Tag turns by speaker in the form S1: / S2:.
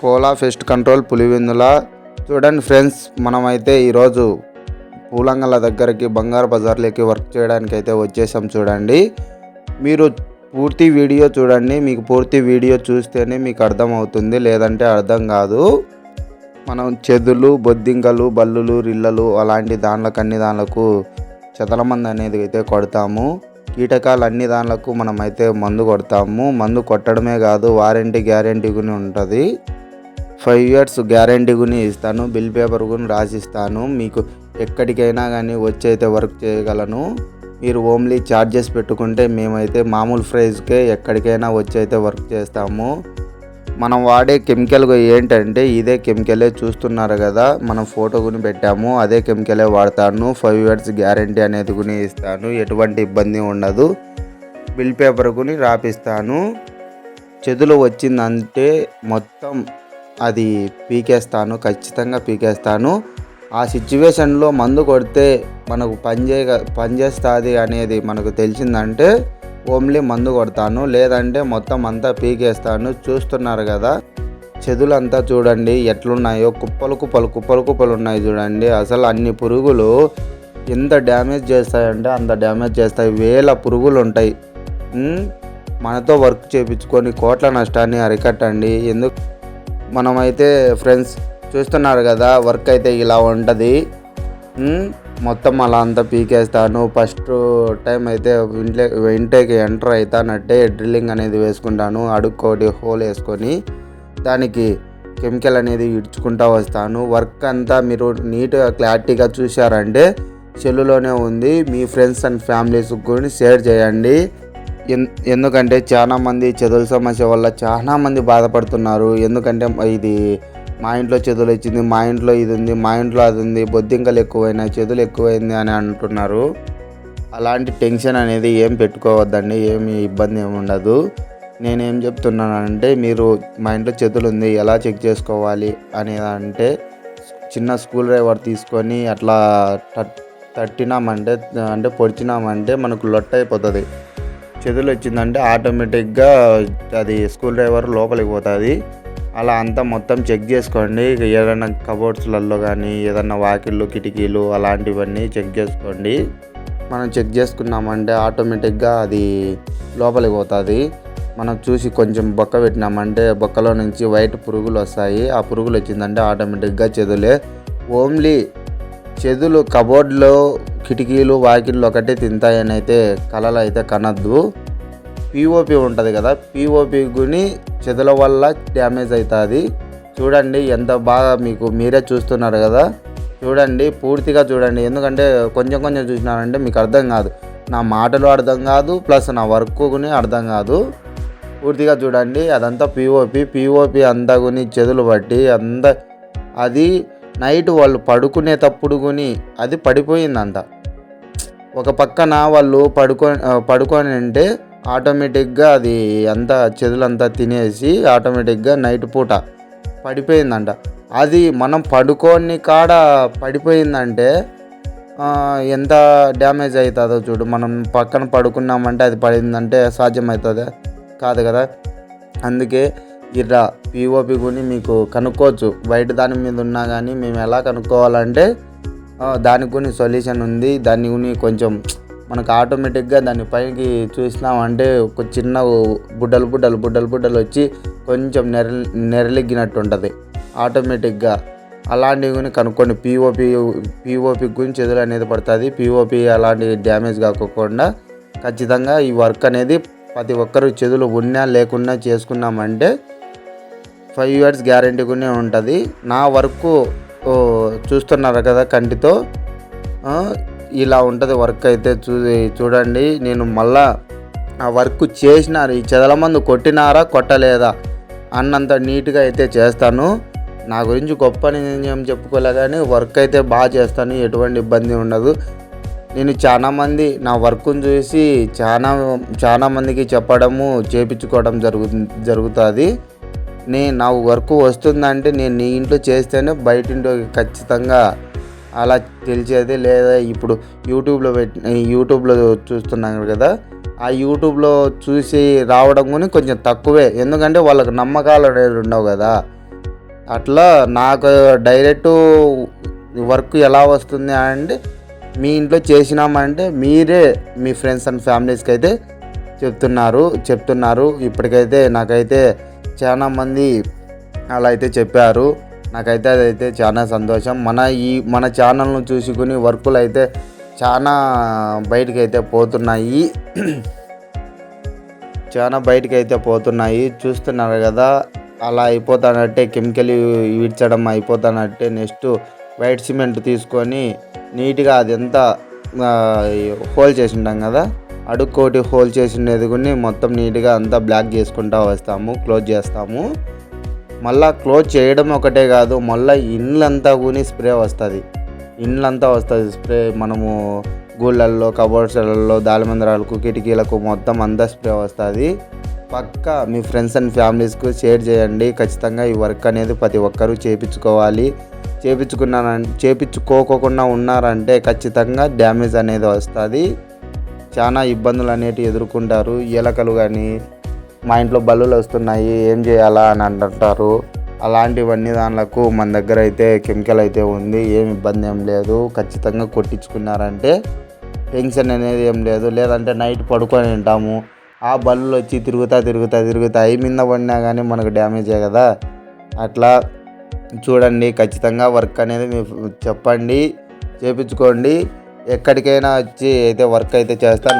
S1: Kola pest control Pulivendula. చూడండి friends మనమైతే ఈరోజు పూలంగల దగ్గరికి బంగారు బజార్లోకి వర్క్ చేయడానికి అయితే వచ్చేసాం చూడండి. మీరు పూర్తి వీడియో చూడండి మీకు పూర్తి వీడియో చూస్తేనే మీకు అర్థమవుతుంది లేదంటే అర్థం కాదు. మనం చెదులు బొద్దింకలు బల్లులు రిల్లలు అలాంటి దానిలకు అన్ని దానిలకు మంది అనేది అయితే కొడతాము. కీటకాలు అన్ని దానిలకు మనమైతే మందు కొడతాము. మందు కొట్టడమే కాదు వారంటీ గ్యారంటీ కూడా ఉంటుంది. ఫైవ్ ఇయర్స్ గ్యారంటీ కూడా ఇస్తాను బిల్ పేపర్ కూడా రాసిస్తాను. మీకు ఎక్కడికైనా కానీ వచ్చి అయితే వర్క్ చేయగలను. మీరు ఓన్లీ ఛార్జెస్ పెట్టుకుంటే మేమైతే మామూలు ప్రైస్కే ఎక్కడికైనా వచ్చి అయితే వర్క్ చేస్తాము. మనం వాడే కెమికల్ ఏంటంటే ఇదే కెమికలే చూస్తున్నారు కదా మనం ఫోటో కొని పెట్టాము అదే కెమికలే వాడతాను. ఫైవ్ ఇయర్స్ గ్యారంటీ అనేది కొని ఇస్తాను ఎటువంటి ఇబ్బంది ఉండదు. బిల్ పేపర్ కొని రాపిస్తాను. చెదులు వచ్చిందంటే మొత్తం అది పీకేస్తాను ఖచ్చితంగా పీకేస్తాను. ఆ సిచ్యువేషన్లో మందు కొడితే మనకు పనిచే పనిచేస్తుంది అనేది మనకు తెలిసిందంటే ఓన్లీ మందు కొడతాను. లేదంటే మొత్తం అంతా పీకేస్తాను. చూస్తున్నారు కదా చెదులంతా చూడండి ఎట్లున్నాయో. కుప్పలు కుప్పలు కుప్పలు కుప్పలు ఉన్నాయి చూడండి. అసలు అన్ని పురుగులు ఎంత డ్యామేజ్ చేస్తాయంటే అంత డ్యామేజ్ చేస్తాయి. వేల పురుగులు ఉంటాయి మనతో వర్క్ చేయించుకొని కోట్ల నష్టాన్ని అరికట్టండి. ఎందుకు మనమైతే ఫ్రెండ్స్ చూస్తున్నారు కదా వర్క్ అయితే ఇలా ఉంటుంది. మొత్తం అలా అంతా పీకేస్తాను. ఫస్ట్ టైం అయితే ఇంట్లో ఇంట్లోకి ఎంటర్ అవుతానంటే డ్రిల్లింగ్ అనేది వేసుకుంటాను. అడుక్కోటి హోల్ వేసుకొని దానికి కెమికల్ అనేది ఇడ్చుకుంటా వస్తాను. వర్క్ అంతా మీరు నీట్గా క్లారిటీగా చూశారంటే సెల్లులోనే ఉంది. మీ ఫ్రెండ్స్ అండ్ ఫ్యామిలీస్ కూడా షేర్ చేయండి. ఎందుకంటే చాలా మంది చెదుల సమస్య వల్ల చాలామంది బాధపడుతున్నారు. ఎందుకంటే ఇది మా ఇంట్లో చెదులు వచ్చింది మా ఇంట్లో ఇది ఉంది మా ఇంట్లో అది ఉంది బొద్దింకలు ఎక్కువైనాయి చెదులు ఎక్కువైంది అని అంటున్నారు. అలాంటి టెన్షన్ అనేది ఏం పెట్టుకోవద్దండి ఏమి ఇబ్బంది ఏమి ఉండదు. నేనేం చెప్తున్నానంటే మీరు మా ఇంట్లో చేతులు ఉంది ఎలా చెక్ చేసుకోవాలి అనేది చిన్న స్కూల్ డ్రైవర్ తీసుకొని అట్లా తట్టినామంటే అంటే పొడిచినామంటే మనకు లొట్ట అయిపోతుంది. చెదులు వచ్చిందంటే ఆటోమేటిక్గా అది స్కూల్ డ్రైవర్ లోపలికి పోతుంది. అలా అంతా మొత్తం చెక్ చేసుకోండి. ఏదైనా కబోర్డ్స్లలో కానీ ఏదైనా వాకిళ్ళు కిటికీలు అలాంటివన్నీ చెక్ చేసుకోండి. మనం చెక్ చేసుకున్నామంటే ఆటోమేటిక్గా అది లోపలికి పోతుంది. మనం చూసి కొంచెం బొక్క పెట్టినామంటే బొక్కలో నుంచి వైట్ పురుగులు వస్తాయి ఆ పురుగులు వచ్చిందంటే ఆటోమేటిక్గా చెదులే ఓన్లీ చెదులు కబోర్డ్లో కిటికీలు వాకిళ్ళు ఒకటే తింటాయని అయితే కళలు అయితే కనద్దు. పిఓపి ఉంటుంది కదా పిఓపి గుని చెదుల వల్ల డ్యామేజ్ అవుతుంది చూడండి ఎంత బాగా మీకు మీరే చూస్తున్నారు కదా. చూడండి పూర్తిగా చూడండి. ఎందుకంటే కొంచెం కొంచెం చూసినారంటే మీకు అర్థం కాదు. నా మాటలు అర్థం కాదు ప్లస్ నా వర్క్ గుని అర్థం కాదు. పూర్తిగా చూడండి అదంతా పిఓపి పిఓపి అంతా గుని చెదులు పట్టి అంత అది నైట్ వాళ్ళు పడుకునేటప్పుడు కొని అది పడిపోయిందంట. ఒక పక్కన వాళ్ళు పడుకో పడుకొని అంటే ఆటోమేటిక్గా అది అంతా చెదులంతా తినేసి ఆటోమేటిక్గా నైట్ పూట పడిపోయిందంట. అది మనం పడుకొని కాడ పడిపోయిందంటే ఎంత డ్యామేజ్ అవుతుందో చూడు. మనం పక్కన పడుకున్నామంటే అది పడిందంటే సాధ్యమవుతుందా? కాదు కదా. అందుకే ఇలా పిఓపి గుని మీకు కనుక్కోవచ్చు. బయట దాని మీద ఉన్నా కానీ మేము ఎలా కనుక్కోవాలంటే ఆ, దానికి కొన్ని సొల్యూషన్ ఉంది. దాన్ని గుని కొంచెం మనకు ఆటోమేటిక్గా దాని పైకి చూసినామంటే ఒక చిన్న బుడ్డలు బుడ్డలు బుడ్డలు బుడ్డలు వచ్చి కొంచెం నెర నెరలిగ్గినట్టు ఉంటుంది ఆటోమేటిక్గా అలాంటివి కొని కనుక్కోండి. పిఓపి పిఓపి గురించి ఎదురు అనేది పడుతుంది. పిఓపి అలాంటి డ్యామేజ్ కాకోకుండా ఖచ్చితంగా ఈ వర్క్ అనేది ప్రతి ఒక్కరు చెదులు ఉన్నా లేకున్నా చేసుకున్నామంటే ఫైవ్ ఇయర్స్ గ్యారంటీ కూడా ఉంటుంది. నా వర్క్ చూస్తున్నారు కదా కంటితో. ఇలా ఉంటుంది వర్క్ అయితే చూ చూడండి. నేను మళ్ళా ఆ వర్క్ చేసినారు. ఈ చెదల మందు కొట్టినారా కొట్టలేదా అన్నంత నీట్గా అయితే చేస్తాను. నా గురించి గొప్ప నేను చెప్పుకోలే కానీ వర్క్ అయితే బాగా చేస్తాను. ఎటువంటి ఇబ్బంది ఉండదు. నేను చాలామంది నా వర్క్ను చూసి చాలా చాలామందికి చెప్పడము చేపించుకోవడం జరుగు జరుగుతుంది. నే నా వర్క్ వస్తుందంటే నేను నీ ఇంట్లో చేస్తేనే బయట ఇంట్లో ఖచ్చితంగా అలా తెలిసేది లేదా ఇప్పుడు యూట్యూబ్లో పెట్టి యూట్యూబ్లో చూస్తున్నాను కదా ఆ యూట్యూబ్లో చూసి రావడం కూడా కొంచెం తక్కువే. ఎందుకంటే వాళ్ళకి నమ్మకాలు అనేది ఉండవు కదా. అట్లా నాకు డైరెక్ట్ వర్క్ ఎలా వస్తుంది అంటే మీ ఇంట్లో చేసినామంటే మీరే మీ ఫ్రెండ్స్ అండ్ ఫ్యామిలీస్కి అయితే చెప్తున్నారు చెప్తున్నారు. ఇప్పటికైతే నాకైతే చాలా మంది అలా అయితే చెప్పారు. నాకైతే అదైతే చాలా సంతోషం. మన ఈ మన ఛానల్ను చూసుకుని వర్కులు అయితే చాలా బయటికి అయితే పోతున్నాయి. చాలా బయటికి అయితే పోతున్నాయి. చూస్తున్నారు కదా అలా అయిపోతానంటే కెమికల్ విడ్చడం అయిపోతానంటే నెక్స్ట్ వైట్ సిమెంట్ తీసుకొని నీట్గా అదంతా హోల్ చేసి ఉంటాం కదా. అడుక్కోటి హోల్ చేసిన ఎదుగుని మొత్తం నీట్గా అంతా బ్లాక్ చేసుకుంటా వస్తాము క్లోజ్ చేస్తాము. మళ్ళా క్లోజ్ చేయడం ఒకటే కాదు మళ్ళీ ఇండ్లంతా కూని స్ప్రే వస్తుంది. ఇండ్లంతా వస్తుంది స్ప్రే మనము గూళ్ళల్లో కబోర్డ్స్లలో దాలిమందరాలకు కిటికీలకు మొత్తం అంతా స్ప్రే వస్తుంది. పక్క మీ ఫ్రెండ్స్ అండ్ ఫ్యామిలీస్కు షేర్ చేయండి. ఖచ్చితంగా ఈ వర్క్ అనేది ప్రతి ఒక్కరూ చేపించుకోవాలి. చేపించుకున్నారని చేపించుకోకుండా ఉన్నారంటే ఖచ్చితంగా డ్యామేజ్ అనేది వస్తుంది. చాలా ఇబ్బందులు అనేటివి ఎదుర్కొంటారు. ఎలకలు కానీ మా ఇంట్లో బల్లులు వస్తున్నాయి ఏం చేయాలా అని అంటుంటారు. అలాంటివన్నీ దానిలకు మన దగ్గర అయితే కెమికల్ అయితే ఉంది ఏం ఇబ్బంది ఏం లేదు. ఖచ్చితంగా కొట్టించుకున్నారంటే టెన్షన్ అనేది ఏం లేదు. లేదంటే నైట్ పడుకొని ఉంటాము ఆ బల్లులు వచ్చి తిరుగుతా తిరుగుతా తిరుగుతా అయి మీద పడినా కానీ మనకు డ్యామేజే కదా. అట్లా చూడండి ఖచ్చితంగా వర్క్ అనేది మీరు చెప్పండి చేపించుకోండి. ఎక్కడికైనా వచ్చి అయితే వర్క్ అయితే చేస్తాను